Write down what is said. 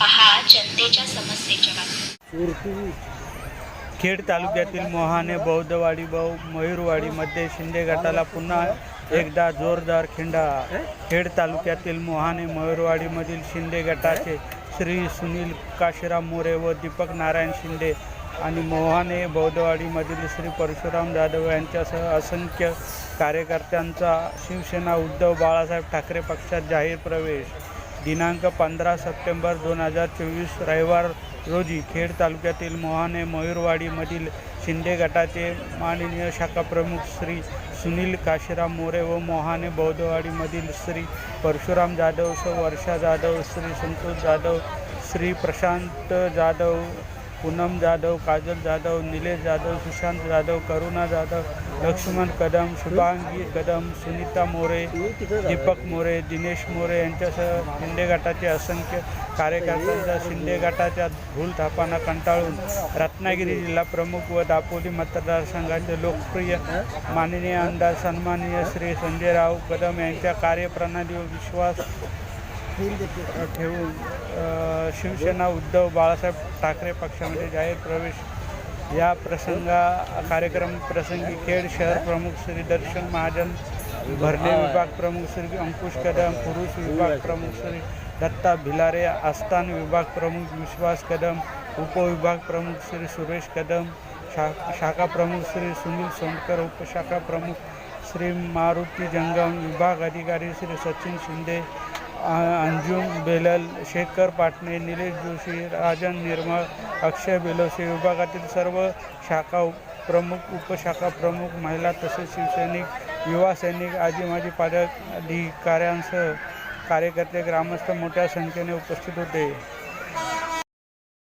पहा जनतेच्या समस्येच्या बातम्या खेड तालुक्यातील मोहाने बौद्धवाडी बहु मयूरवाडीमध्ये शिंदे गटाला पुन्हा एकदा जोरदार खिंडा. खेड तालुक्यातील मोहाने मयूरवाडीमधील शिंदे गटाचे श्री सुनील काशीराम मोरे व दीपक नारायण शिंदे आणि मोहाने बौद्धवाडीमधील श्री परशुराम जाधव यांच्यासह असंख्य कार्यकर्त्यांचा शिवसेना उद्धव बाळासाहेब ठाकरे पक्षात जाहीर प्रवेश. दिनांक पंधरा सप्टेंबर दोन हजार चोवीस रविवार रोजी खेड तालुक्यातील मोहाने मयूरवाडीमधील शिंदे गटाचे माननीय शाखाप्रमुख श्री सुनील काशीराम मोरे व मोहाने बौद्धवाडीमधील श्री परशुराम जाधव स वर्षा जाधव श्री संतोष जाधव श्री प्रशांत जाधव पूनम जाधव काजल जाधव निलेश जाधव सुशांत जाधव करुणा जाधव लक्ष्मण कदम शुभांगी कदम सुनीता मोरे दीपक मोरे दिनेश मोरे यांच्यासह शिंदे गटाचे असंख्य कार्यकर्त्यांचा शिंदे गटाच्या भूल थापांना कंटाळून रत्नागिरी जिल्हा प्रमुख व दापोली मतदारसंघाचे लोकप्रिय माननीय आमदार सन्माननीय श्री संजयराव कदम यांच्या कार्यप्रणालीवर विश्वास ठेवून शिवसेना उद्धव बाळासाहेब ठाकरे पक्षामध्ये जाहीर प्रवेश या प्रसंगा कार्यक्रम प्रसंगी खेड शहर प्रमुख श्री दर्शन महाजन भरणे विभाग प्रमुख श्री अंकुश कदम पुरुष विभाग प्रमुख श्री दत्ता भिलारे आस्थान विभाग प्रमुख विश्वास कदम उपविभाग प्रमुख श्री सुरेश कदम शा शाखा प्रमुख श्री सुनील सोनकर उपशाखा प्रमुख श्री मारुती जंगम विभाग अधिकारी श्री सचिन शिंदे अंजुम बेलल शेखर पाटणे निलेश जोशी राजन निर्मळ अक्षय बेलोसे विभागातील सर्व शाखा उप- प्रमुख उपशाखा प्रमुख महिला तसेच शिवसैनिक युवा सैनिक आजी माजी पदाधिकाऱ्यांसह कार्यकर्ते ग्रामस्थ मोठ्या संख्येने उपस्थित होते.